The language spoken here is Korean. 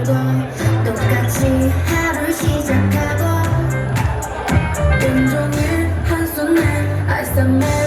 오늘도 똑같이 하루 시작하고. 온종일 한 손에 아이스맨